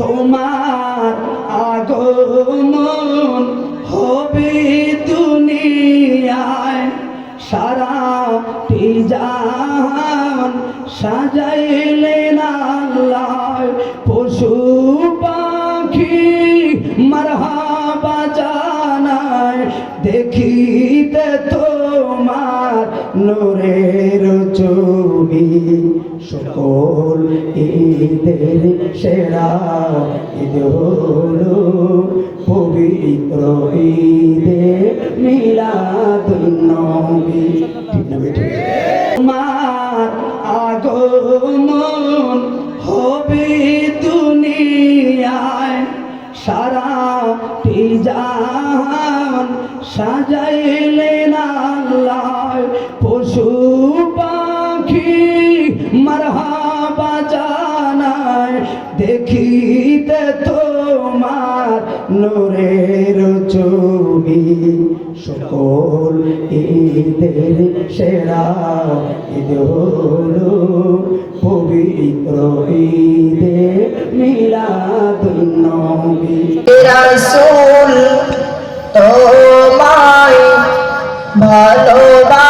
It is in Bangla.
তোমার আগমন হবে দুনিয়ায়। সারা জাহান সাজাইলেন আল্লাহ পশু পাখি। মারহাবা জানায় দেখিতে তোমার নূরের ছবি। সকল ঈদের সেরা ঈদ হলো পবিত্র ঈদে মিলাদুন্নবী ঠিক না বেঠিক? তোমার আগমন হবে দুনিয়ায়। সারা জাহান সাজাইলেন আল্লাহ। পশু পাখি মারহাবা জানায়, দেখিতে তোমার নূরের ছবি। সকল ঈদের সেরা ঈদ হলো পবিত্র ঈদে মিলাদুন্নবী। রাসূল তোমায় ভালোবাসি।